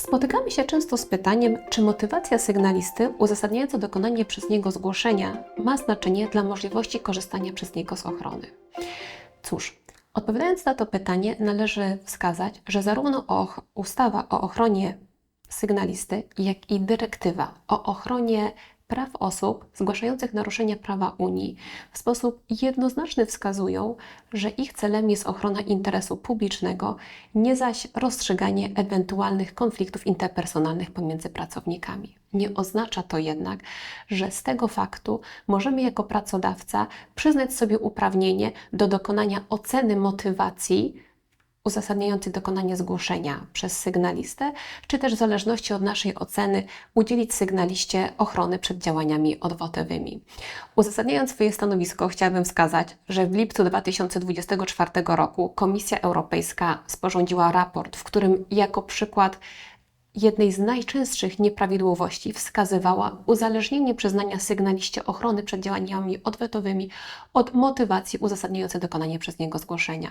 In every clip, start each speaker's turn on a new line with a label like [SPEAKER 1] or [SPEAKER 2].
[SPEAKER 1] Spotykamy się często z pytaniem, czy motywacja sygnalisty uzasadniająca dokonanie przez niego zgłoszenia ma znaczenie dla możliwości korzystania przez niego z ochrony. Cóż, odpowiadając na to pytanie, należy wskazać, że zarówno ustawa o ochronie sygnalisty, jak i dyrektywa o ochronie praw osób zgłaszających naruszenia prawa Unii w sposób jednoznaczny wskazują, że ich celem jest ochrona interesu publicznego, nie zaś rozstrzyganie ewentualnych konfliktów interpersonalnych pomiędzy pracownikami. Nie oznacza to jednak, że z tego faktu możemy jako pracodawca przyznać sobie uprawnienie do dokonania oceny motywacji uzasadniający dokonanie zgłoszenia przez sygnalistę, czy też w zależności od naszej oceny udzielić sygnaliście ochrony przed działaniami odwotowymi. Uzasadniając swoje stanowisko, chciałabym wskazać, że w lipcu 2024 roku Komisja Europejska sporządziła raport, w którym jako przykład jednej z najczęstszych nieprawidłowości wskazywała uzależnienie przyznania sygnaliście ochrony przed działaniami odwetowymi od motywacji uzasadniającej dokonanie przez niego zgłoszenia.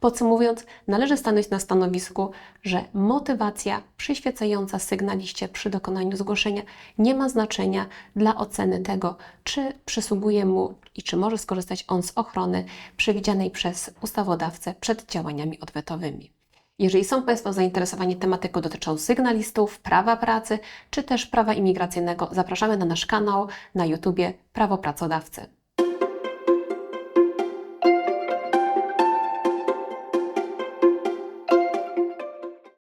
[SPEAKER 1] Podsumowując, należy stanąć na stanowisku, że motywacja przyświecająca sygnaliście przy dokonaniu zgłoszenia nie ma znaczenia dla oceny tego, czy przysługuje mu i czy może skorzystać on z ochrony przewidzianej przez ustawodawcę przed działaniami odwetowymi. Jeżeli są Państwo zainteresowani tematyką dotyczącą sygnalistów, prawa pracy czy też prawa imigracyjnego, zapraszamy na nasz kanał na YouTubie Prawo Pracodawcy.